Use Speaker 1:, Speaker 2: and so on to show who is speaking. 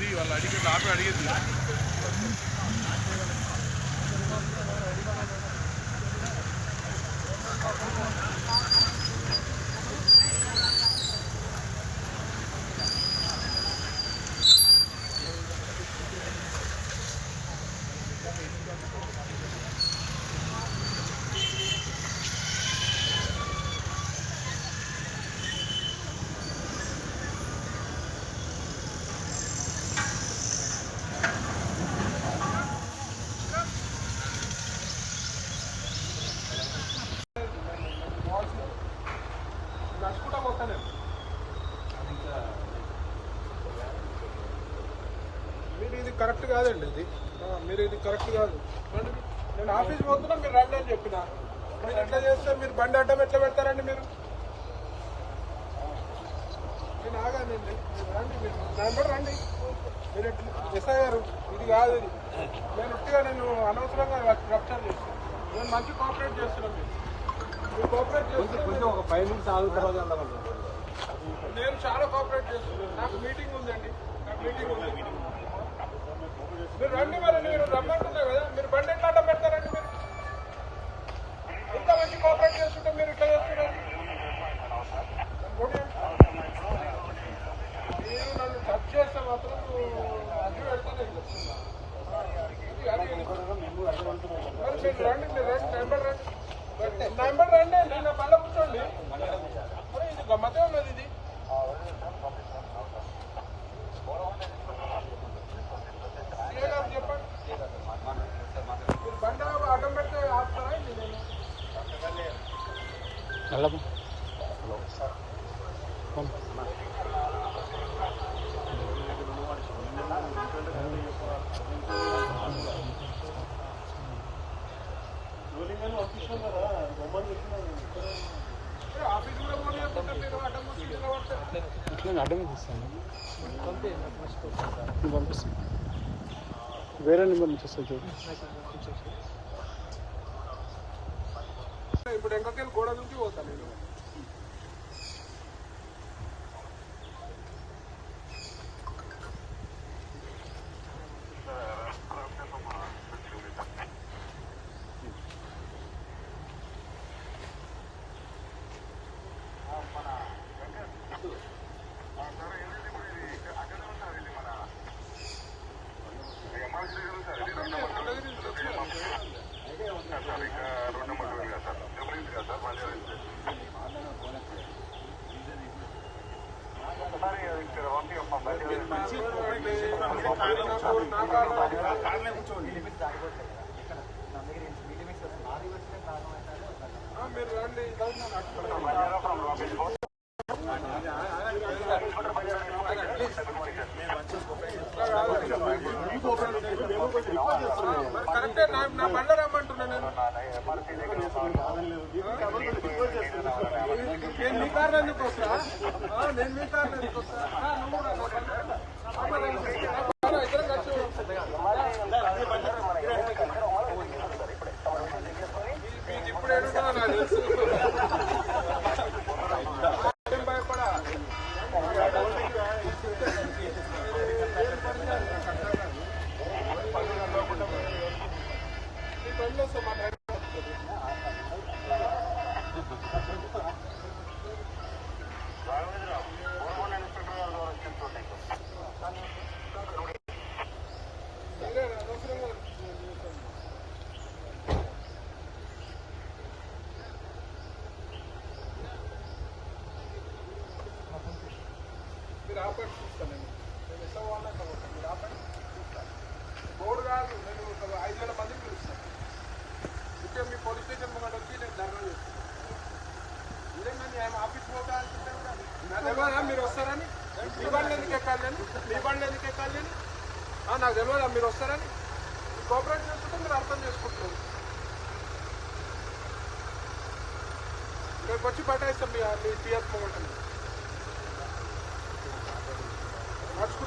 Speaker 1: తిరిగి వాళ్ళు అడిగి ఆపి అడిగేది. ఇది కరెక్ట్ కాదండి ఇది. మీరు ఇది కరెక్ట్ కాదు. నేను ఆఫీస్ పోతున్నా మీరు రండి అని చెప్పిన. మీరు ఎట్లా చేస్తే మీరు బండి అడ్డం ఎట్లా పెడతారండి మీరు? నేను ఆగానండి. రండి మీరు దాని కూడా రండి. మీరు ఎట్లా ఎస్ఐ గారు ఇది కాదు ఇది. నేను ఉట్టిగా నేను అనవసరంగా రప్చర్ చేస్తాను నేను మంచి కోఆపరేట్ చేస్తున్నాను మీరు కోఆపరేట్ చేస్తున్నారు
Speaker 2: ఒక ఫైవ్ మినిట్స్ ఆగిన తర్వాత వెళ్దామండి
Speaker 1: నేను చాలా కోఆపరేట్ చేస్తున్నాను. నాకు మీటింగ్ ఉందండి. నాకు మీటింగ్ ఉంది. మీరు రండి మరి మీరు రమ్మంటున్నా కదా. మీరు బండి ఎట్లా అడ్డం పెడతారండి మీరు? ఇంత మంచి కోఆపరేట్ చేస్తుంటే మీరు ఇట్లా చేస్తున్నారు? పోనీ. మీరు నన్ను టచ్ చేస్తే మాత్రం అడ్డు పెడతానే ఇది మరి మీరు రండి మీరు రండి నెంబర్ రండి. నెంబర్ రండి నేను పళ్ళ కూర్చోండి అరే ఇది గమ్మతే ఉన్నది ఇది సీఏ గారు చెప్పండి మీరు బండి అడ్డం పెడితే ఆపుతారా ఏంటి నేను ఏ, ఆఫీస్
Speaker 2: అడ్డమే తీస్తాను పంపిస్తాను వేరే నెంబర్ నుంచి వస్తుంది చూడండి
Speaker 1: ఇప్పుడు ఎంకకెళ్ళి గోడ దూకి పోతాను నేను. ఆ, మీరు రండి కరెక్టే నా బండ నేను మీ కారణం ఎందుకు వస్తా? నేను మీ కారణం ఎందుకు వస్తా Thank you. మీరు ఆపండి చూస్తాను నేను నేను ఎంత వాళ్ళ కాబట్టి మీరు ఆపండి చూస్తాను బోర్డు కాదు నేను ఒక ఐదు వేల మందికి పిలుస్తాను ఇక్కడ మీ పోలీస్ స్టేషన్ ముంగట వచ్చి నేను ధర్నా చేస్తాను ఇదేంగా నేను ఆఫీస్ పోతా అనుకుంటే కూడా నాకు తెలియదా మీరు వస్తారని మీ బండి ఎందుకు ఎక్కాలి నేను మీ బండి ఎందుకు ఎక్కాలి నేను ఆ, నాకు తెలియదా మీరు వస్తారని కోఆపరేట్ చేసుకుంటే మీరు అర్థం చేసుకుంటున్నారు రేపు వచ్చి పట్టాయిస్తాం మీ మీ పిఎఫ్ ముంగట